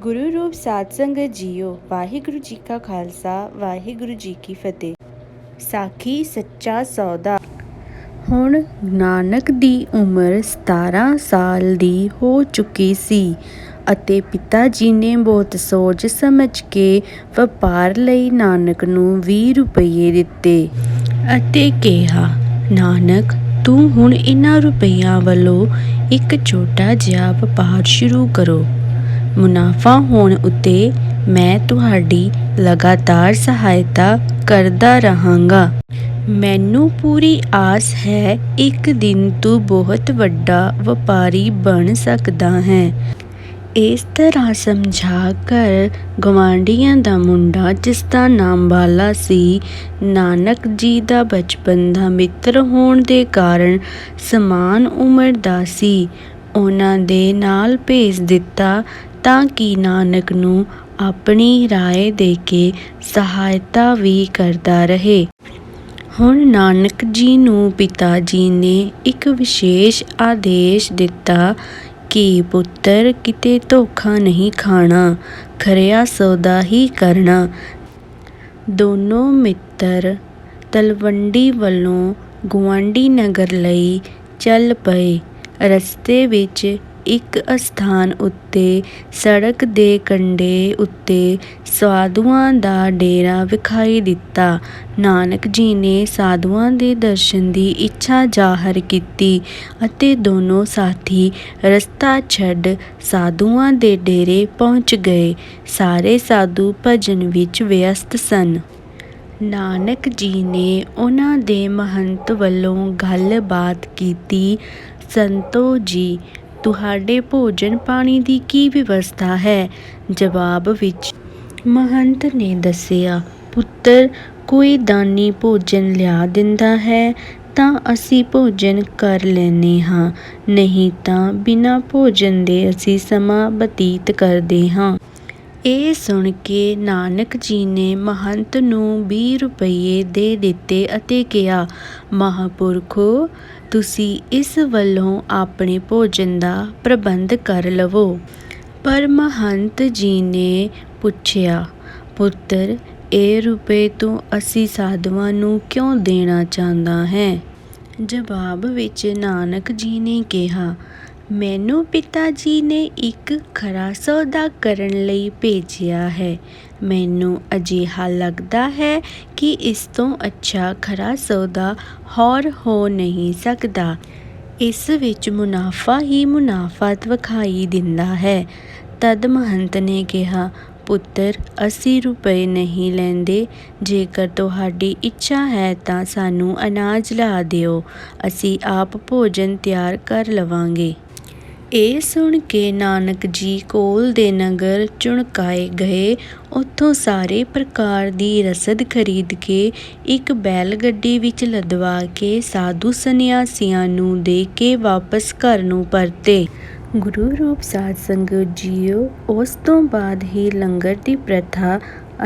ਗੁਰੂ ਰੂਪ ਸਾਧ ਸੰਗਤ ਜੀਓ, ਵਾਹਿਗੁਰੂ ਜੀ ਕਾ ਖਾਲਸਾ, ਵਾਹਿਗੁਰੂ ਜੀ ਕੀ ਫਤਿਹ। ਸਾਖੀ ਸੱਚਾ ਸੌਦਾ। ਹੁਣ ਨਾਨਕ ਦੀ ਉਮਰ 17 ਸਾਲ ਦੀ ਹੋ ਚੁੱਕੀ ਸੀ ਅਤੇ ਪਿਤਾ ਜੀ ਨੇ ਬਹੁਤ ਸੋਚ ਸਮਝ ਕੇ ਵਪਾਰ ਲਈ ਨਾਨਕ ਨੂੰ 20 ਰੁਪਏ ਦਿੱਤੇ ਅਤੇ ਕਿਹਾ, ਨਾਨਕ, ਤੂੰ ਹੁਣ ਇਹਨਾਂ ਰੁਪਈਆਂ ਵੱਲੋਂ ਇੱਕ ਛੋਟਾ ਜਿਹਾ ਵਪਾਰ ਸ਼ੁਰੂ ਕਰੋ। ਮੁਨਾਫਾ ਹੋਣ ਉੱਤੇ ਮੈਂ ਤੁਹਾਡੀ ਲਗਾਤਾਰ ਸਹਾਇਤਾ ਕਰਦਾ ਰਹਾਂਗਾ। ਮੈਨੂੰ ਪੂਰੀ ਆਸ ਹੈ, ਇੱਕ ਦਿਨ ਤੂੰ ਬਹੁਤ ਵੱਡਾ ਵਪਾਰੀ ਬਣ ਸਕਦਾ ਹੈ। ਇਸ ਤਰ੍ਹਾਂ ਸਮਝਾ ਕਰ ਗਵਾਂਢੀਆਂ ਦਾ ਮੁੰਡਾ ਜਿਸ ਦਾ ਨਾਮ ਬਾਲਾ ਸੀ, ਨਾਨਕ ਜੀ ਦਾ ਬਚਪਨ ਦਾ ਮਿੱਤਰ ਹੋਣ ਦੇ ਕਾਰਨ ਸਮਾਨ ਉਮਰ ਦਾ ਸੀ। ਉਹਨਾਂ ਦੇ ਨਾਲ ਭੇਜ ਦਿੱਤਾ ਤਾਂ ਕਿ ਨਾਨਕ ਨੂੰ ਆਪਣੀ ਰਾਏ ਦੇ ਕੇ ਸਹਾਇਤਾ ਵੀ ਕਰਦਾ ਰਹੇ। ਹੁਣ ਨਾਨਕ ਜੀ ਨੂੰ ਪਿਤਾ ਜੀ ਨੇ ਇੱਕ ਵਿਸ਼ੇਸ਼ ਆਦੇਸ਼ ਦਿੱਤਾ ਕਿ ਪੁੱਤਰ ਕਿਤੇ ਧੋਖਾ ਨਹੀਂ ਖਾਣਾ, ਖਰਿਆ ਸੌਦਾ ਹੀ ਕਰਨਾ। ਦੋਨੋਂ ਮਿੱਤਰ ਤਲਵੰਡੀ ਵੱਲੋਂ ਗੁਆਂਢੀ ਨਗਰ ਲਈ ਚੱਲ ਪਏ। ਰਸਤੇ ਵਿੱਚ ਇੱਕ ਅਸਥਾਨ ਉੱਤੇ ਸੜਕ ਦੇ ਕੰਢੇ ਉੱਤੇ ਸਾਧੂਆਂ ਦਾ ਡੇਰਾ ਵਿਖਾਈ ਦਿੱਤਾ। ਨਾਨਕ ਜੀ ਨੇ ਸਾਧੂਆਂ ਦੇ ਦਰਸ਼ਨ ਦੀ ਇੱਛਾ ਜ਼ਾਹਰ ਕੀਤੀ ਅਤੇ ਦੋਨੋਂ ਸਾਥੀ ਰਸਤਾ ਛੱਡ ਸਾਧੂਆਂ ਦੇ ਡੇਰੇ ਪਹੁੰਚ ਗਏ। ਸਾਰੇ ਸਾਧੂ ਭਜਨ ਵਿੱਚ ਵਿਅਸਤ ਸਨ। ਨਾਨਕ ਜੀ ਨੇ ਉਹਨਾਂ ਦੇ ਮਹੰਤ ਵੱਲੋਂ ਗੱਲਬਾਤ ਕੀਤੀ। ਸੰਤੋ ਜੀ ਤੁਹਾਡੇ ਭੋਜਨ ਪਾਣੀ ਦੀ ਕੀ ਵਿਵਸਥਾ ਹੈ? ਜਵਾਬ ਵਿੱਚ, ਮਹੰਤ ਨੇ ਦੱਸਿਆ, ਪੁੱਤਰ, ਕੋਈ ਦਾਨੀ ਭੋਜਨ ਲਿਆ ਦਿੰਦਾ ਹੈ, ਤਾਂ ਅਸੀਂ ਭੋਜਨ ਕਰ ਲੈਨੇ ਹਾਂ। ਨਹੀਂ ਤਾਂ ਬਿਨਾਂ ਭੋਜਨ ਦੇ ਅਸੀਂ ਸਮਾਂ ਬਤੀਤ ਕਰਦੇ ਹਾਂ। ਇਹ ਸੁਣ ਕੇ ਨਾਨਕ ਜੀ ਨੇ ਮਹੰਤ ਨੂੰ ਵੀਹ ਰੁਪਏ ਦੇ ਦਿੱਤੇ ਅਤੇ ਕਿਹਾ, ਮਹਾਂਪੁਰਖੋ, ਤੁਸੀਂ ਇਸ ਵੱਲੋਂ ਆਪਣੇ ਭੋਜਨ ਦਾ ਪ੍ਰਬੰਧ ਕਰ ਲਵੋ। ਪਰ ਮਹੰਤ ਜੀ ਨੇ ਪੁੱਛਿਆ, ਪੁੱਤਰ, ਇਹ ਰੁਪਏ ਤੂੰ ਅਸੀਂ ਸਾਧੂਆਂ ਨੂੰ ਕਿਉਂ ਦੇਣਾ ਚਾਹੁੰਦਾ ਹੈ? ਜਵਾਬ ਵਿੱਚ ਨਾਨਕ ਜੀ ਨੇ ਕਿਹਾ ਮੈਨੂੰ ਪਿਤਾ ਜੀ ਨੇ ਇੱਕ ਖਰਾ ਸੌਦਾ ਕਰਨ ਲਈ ਭੇਜਿਆ ਹੈ। ਮੈਨੂੰ ਅਜਿਹਾ ਲੱਗਦਾ ਹੈ ਕਿ ਇਸ ਤੋਂ ਅੱਛਾ ਖਰਾ ਸੌਦਾ ਹੋਰ ਹੋ ਨਹੀਂ ਸਕਦਾ। ਇਸ ਵਿੱਚ ਮੁਨਾਫਾ ਹੀ ਮੁਨਾਫਾ ਵਿਖਾਈ ਦਿੰਦਾ ਹੈ। ਤਦ ਮਹੰਤ ਨੇ ਕਿਹਾ, ਪੁੱਤਰ 80 ਰੁਪਏ ਨਹੀਂ ਲੈਂਦੇ। ਜੇਕਰ ਤੁਹਾਡੀ ਇੱਛਾ ਹੈ ਤਾਂ ਸਾਨੂੰ ਅਨਾਜ ਲਾ ਦਿਓ। ਅਸੀਂ ਆਪ ਭੋਜਨ ਤਿਆਰ ਕਰ ਲਵਾਂਗੇ। ਇਹ ਸੁਣ ਕੇ ਨਾਨਕ ਜੀ ਕੋਲ ਦੇ ਨਗਰ ਚੁਣਕਾਏ ਗਏ। ਉੱਥੋਂ ਸਾਰੇ ਪ੍ਰਕਾਰ ਦੀ ਰਸਦ ਖਰੀਦ ਕੇ ਇੱਕ ਬੈਲ ਗੱਡੀ ਵਿੱਚ ਲਦਵਾ ਕੇ ਸਾਧੂ ਸੰਨਿਆਸੀਆਂ ਨੂੰ ਦੇ ਕੇ ਵਾਪਸ ਘਰ ਨੂੰ ਪਰਤੇ। ਗੁਰੂ ਰੂਪ ਸਾਧ ਸੰਗਤ ਜੀਓ, ਉਸ ਤੋਂ ਬਾਅਦ ਹੀ ਲੰਗਰ ਦੀ ਪ੍ਰਥਾ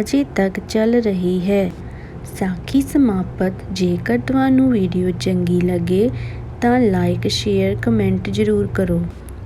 ਅਜੇ ਤੱਕ ਚੱਲ ਰਹੀ ਹੈ। ਸਾਖੀ ਸਮਾਪਤ। ਜੇਕਰ ਤੁਹਾਨੂੰ ਵੀਡੀਓ ਚੰਗੀ ਲੱਗੇ ਤਾਂ ਲਾਈਕ ਸ਼ੇਅਰ ਕਮੈਂਟ ਜ਼ਰੂਰ ਕਰੋ।